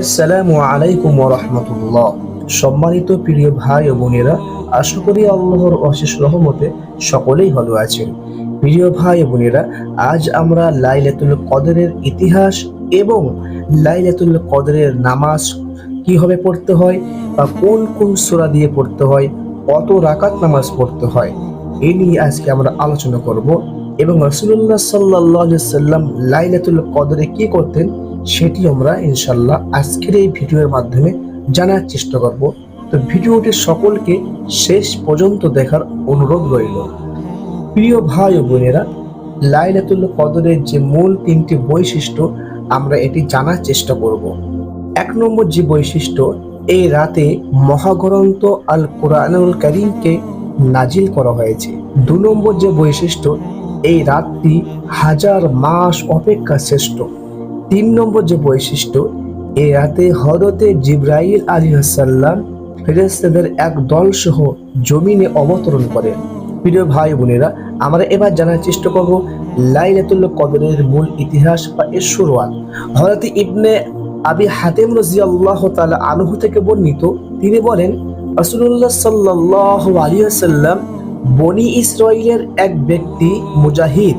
আসসালামু আলাইকুম রহমতুল্লাহ। সম্মানিত প্রিয় ভাই ও বোনেরা, আশা করি আল্লাহর অশেষ রহমতে সকলেই ভালো আছেন। প্রিয় ভাই ও বোনেরা, আজ আমরা লাইলাতুল কদরের ইতিহাস এবং লাইলাতুল কদরের নামাজ কীভাবে পড়তে হয় বা কোন কোন সূরা দিয়ে পড়তে হয়, কত রাকাত নামাজ পড়তে হয়, এ নিয়ে আজকে আমরা আলোচনা করব এবং রসুল্লাহ সাল্লাহ সাল্লাম লাইলাতুল কদরে কি করতেন সেটি আমরা ইনশাল্লাহ আজকের এই ভিডিওর মাধ্যমে জানার চেষ্টা করব। তো ভিডিওটি সকলকে শেষ পর্যন্ত দেখার অনুরোধ রইল। প্রিয় ভাই ও বোনেরা, লাইলাতুল কদরের যে মূল তিনটি বৈশিষ্ট্য আমরা এটি জানার চেষ্টা করব। এক নম্বর যে বৈশিষ্ট্য, এই রাতে মহাগ্রন্থ আল কোরআনুল করিমকে নাজিল করা হয়েছে। দু নম্বর যে বৈশিষ্ট্য, এই রাতটি হাজার মাস অপেক্ষা শ্রেষ্ঠ। তিন নম্বর যে বৈশিষ্ট্য, এ রাতে হরতে জিব্রাইল আলী হাসাল্লাম ফেরেস্তাদের এক দল সহ জমিনে অবতরণ করেন প্রিয় ভাই বোনেরা, আমরা এবার জানার চেষ্টা করব লাইলাতুল কদরের মূল ইতিহাস বা এর শুরুয়াত। হরতে ইবনে আবি হাতেম রাজি আল্লাহ তালা আনহু থেকে বর্ণিত, তিনি বলেন, রাসূলুল্লাহ সাল্লাল্লাহু আলাইহি ওয়াসাল্লাম বনি ইসরাইলের এক ব্যক্তি মুজাহিদ,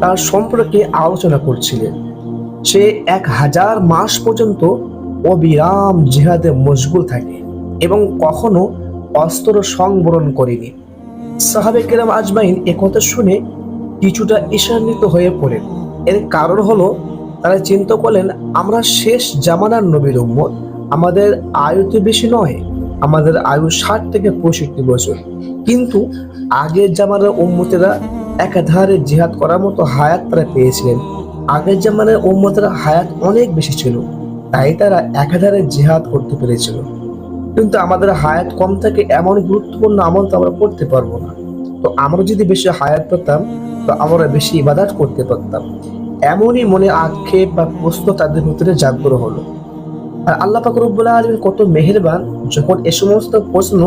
তার সম্পর্কে আলোচনা করছিলেন। সে এক হাজার মাস পর্যন্ত অবিরাম জিহাদে মশগুল থাকে এবং কখনো অস্ত্র সংবরণ করেনি। সাহাবে কেরাম আজমাইন একথা শুনে কিছুটা ঈশান্বিত হয়ে পড়েন। এর কারণ হলো, তারা চিন্তা করলেন, আমরা শেষ জামানার নবীর উম্মত। আমাদের আয়ু তো বেশি নয়, আমাদের আয়ু ষাট থেকে পঁয়ষট্টি বছর। কিন্তু আগের জামানার উম্মতেরা একাধারে জিহাদ করার মতো হায়াত তারা পেয়েছিলেন। আগের জামানার উম্মতেরা হায়াত অনেক বেশি ছিল, তাই তারা একাধারে জেহাদ করতে পেরেছিল। কিন্তু আমাদের হায়াত কম থাকে এমন গুরুত্বপূর্ণ আমল তো আমরা করতে পারব না। তো আমরা যদি বেশি হায়াত পেতাম, তো আমরা বেশি ইবাদাত করতে পারতাম। এমনই মনে আক্ষেপ বা প্রশ্ন তাদের ভিতরে জাগ্রত হলো। আর আল্লাহ পাক রব্বুল আলমিন কত মেহেরবান যখন এ সমস্ত প্রশ্ন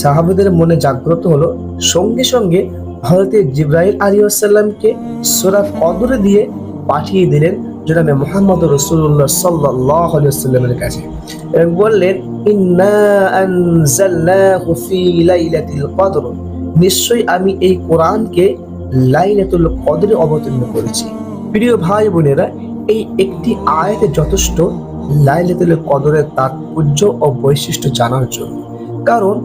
সাহাবেদের মনে জাগ্রত হলো, সঙ্গে সঙ্গে হরতে জিব্রাইল আলী আসাল্লামকে সোরা কদরে দিয়ে পাঠিয়ে দিলেন জনাবে মোহাম্মদ রসুল্লাহ সাল্লাহ সাল্লামের কাছে। এবং বললেন কদর। নিশ্চয়ই আমি এই কোরআনকে লাইলাতুল কদরে অবতীর্ণ করেছি। প্রিয় ভাই বোনেরা, এই একটি আয়াতে যথেষ্ট লাইলাতুল কদরের তাৎপর্য ও বৈশিষ্ট্য জানার জন্য। কারণ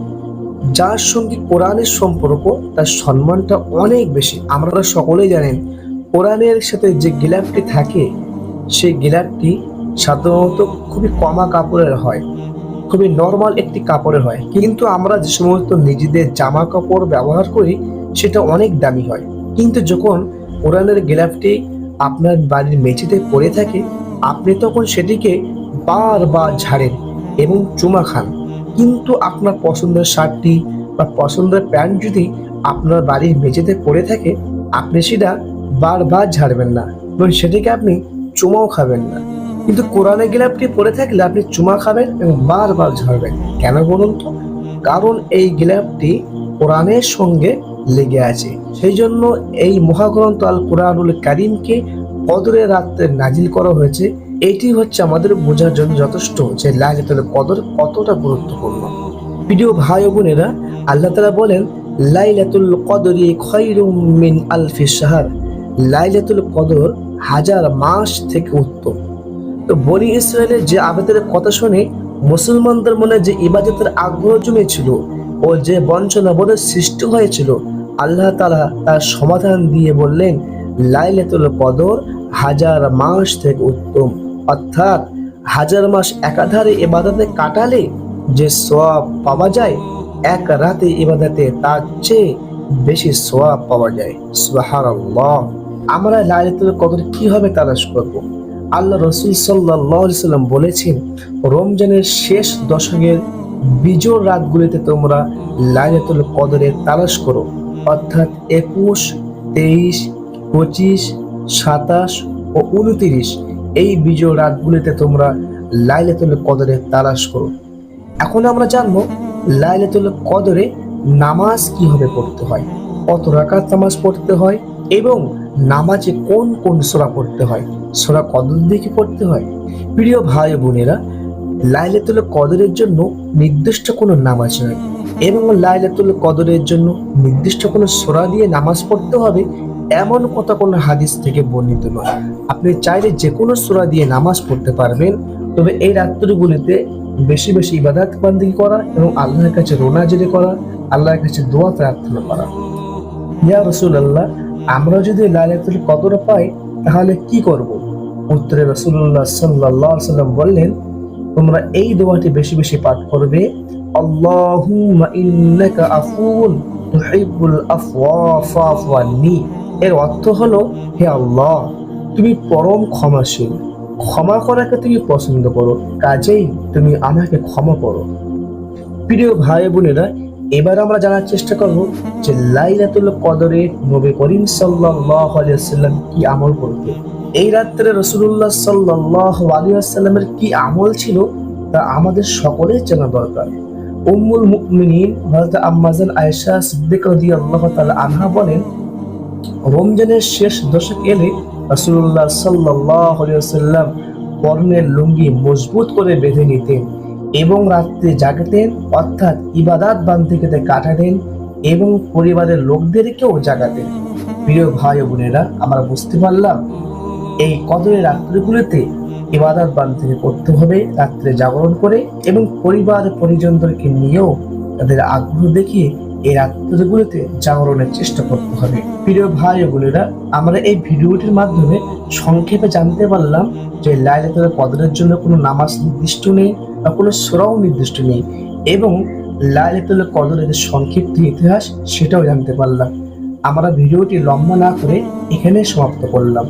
যার সঙ্গে কোরআনের সম্পর্ক, তার সম্মানটা অনেক বেশি। আপনারা সকলেই জানেন কোরআনের সাথে যে গিলাফটি থাকে, সেই গিলাফটি সাধারণত খুবই কমা কাপড়ের হয়, খুবই নর্মাল একটি কাপড়ের হয়। কিন্তু আমরা যে সমস্ত নিজেদের জামা কাপড় ব্যবহার করি, সেটা অনেক দামি হয়। কিন্তু যখন কোরআনের গিলাফটি আপনার বাড়ির মেঝেতে পড়ে থাকে, আপনি তখন সেটিকে বারবার ঝাড়েন এবং চুমা খান। কিন্তু আপনার পছন্দের শার্টটি বা পছন্দের প্যান্ট যদি আপনার বাড়ির মেঝেতে পড়ে থাকে, আপনি সেটা বারবার ঝাড়বেন না এবং সেটিকে আপনি চুমাও খাবেন না। কিন্তু কোরআনে গিলাপটি পড়ে থাকলে আপনি চুমা খাবেন এবং বারবার ঝাড়বেন। কেন বলুন তো? কারণ এই গিলাপটি কোরআনের সঙ্গে লেগে আছে। সেই জন্য এই মহাগ্রন্থ আল কোরআনুল কারিমকে কদরের রাত্রে নাজিল করা হয়েছে। এটি হচ্ছে আমাদের বোঝার জন্য যথেষ্ট যে লাইলাতুল কদর কতটা গুরুত্বপূর্ণ। প্রিয় ভাই ও বোনেরা, আল্লাহ তালা বলেন, লাইলাতুল কদরি খৈরুম মিন আলফি শাহর। লাইলাতুল কদর হাজার মাস থেকে উত্তম। তো বনি ইসরায়েলের যে আবেদনের কথা শুনে মুসলমানদের মনে যে ইবাদতের আগ্রহ জমেছিল ও যে বঞ্চনা বোধের সৃষ্টি হয়েছিল, আল্লাহ তালা তার সমাধান দিয়ে বললেন, লাইলাতুল কদর হাজার মাস থেকে উত্তম। অর্থাৎ হাজার মাস একাধারে এবাদতে কাটালে যে সোয়াব পাওয়া যায়, এক রাতে ইবাদতে তার চেয়ে বেশি সোয়াব পাওয়া যায়। সুবহানাল্লাহ। আমরা লাইলাতুল কদর কীভাবে তালাশ করব? আল্লাহ রসুল সাল্লাম বলেছেন, রমজানের শেষ দশকের বিজোর রাতগুলিতে তোমরা লাইলাতুল কদরের তালাশ করো। অর্থাৎ একুশ, তেইশ, পঁচিশ, সাতাশ ও উনতিরিশ এই বিজয় রাতগুলিতে তোমরা লাইলাতুল কদরে তালাশ করো। এখন আমরা জানব লাইলাতুল কদরে নামাজ কীভাবে পড়তে হয়? কত রাকাত নামাজ পড়তে হয় এবং নামাজে কোন কোন সোরা পড়তে হয়? সোরা কদর দিকে পড়তে হয়? প্রিয় ভাই বোনেরা, লাইলাতুল কদরের জন্য নির্দিষ্ট কোনো নামাজ নয়। এবং লাইলাতুল কদরের জন্য নির্দিষ্ট কোনো সোরা দিয়ে নামাজ পড়তে হবে এমন কথা কোনো হাদিস থেকে বর্ণিত নয়। আপনি চাইলে যে কোনো সোরা দিয়ে নামাজ পড়তে পারবেন, তবে এই রাত্রিগুলিতে বেশি বেশি ইবাদত বান্দি করা এবং আল্লাহর কাছে রোনাজেরি করা, আল্লাহর কাছে দোয়া প্রার্থনা করা। ইয়া রসুল্লাহ আমরা যদি লাইলাতুল কদর পাই, তাহলে কি করব? উত্তরে রসুল্লাহ সাল্লাহ সাল্লাম বললেন, তোমরা এই দোয়াটি বেশি বেশি পাঠ করবে, আল্লাহুম্মা ইন্নাকা আফুন তুহিব্বুল আফওয়া ফাফু আন্নি। এর অর্থ হলো, হে আল্লাহ, তুমি পরম ক্ষমাশীল। ক্ষমা করাকে তুমি পছন্দ করো, কাজেই তুমি আমাকে ক্ষমা করো। প্রিয় ভাই বোনেরা এবার আমরা জানার চেষ্টা করব যে লাইলাতুল কদরে নবী করিম সাল্লাল্লাহু আলাইহি ওয়াসাল্লাম কি আমল করতেন। এই রাত্রে রাসূলুল্লাহ সাল্লাল্লাহু আলাইহি ওয়াসাল্লামের কি আমল ছিল তা আমাদের সকলের জানা দরকার। উম্মুল মুমিনিন হযরত আম্মাজান আয়েশা সিদ্দিকা রাদিয়াল্লাহু তাআলা আনহা বলেন, রমজানের শেষ দশক এলে রাসূলুল্লাহ সাল্লাল্লাহু আলাইহি ওয়াসাল্লাম পরনের লুঙ্গি মজবুত করে বেঁধে নিতেন। এবং রাত্রে জাগাতেন, অর্থাৎ ইবাদাত বান্ধে খেতে কাটাতেন এবং পরিবারের লোকদেরকেও জাগাতেন। প্রিয় ভাই ও বোনেরা, আমরা বুঝতে পারলাম এই কদরের রাত্রিগুলিতে ইবাদত থেকে করতে হবে, রাত্রে জাগরণ করে এবং পরিবার পরিজনদেরকে নিয়েও তাদের আগ্রহ দেখিয়ে এই রাত্রিগুলিতে জাগরণের চেষ্টা করতে হবে। প্রিয় ভাই বোনেরা, আমরা এই ভিডিওটির মাধ্যমে সংক্ষেপে জানতে পারলাম যে লাইলাতুল কদরের জন্য কোনো নামাজ নির্দিষ্ট নেই বা কোনো সোরাও নির্দিষ্ট নেই এবং লাইলাতুল কদরের সংক্ষিপ্ত ইতিহাস সেটাও জানতে পারলাম। আমরা ভিডিওটি লম্বা না করে এখানে সমাপ্ত করলাম।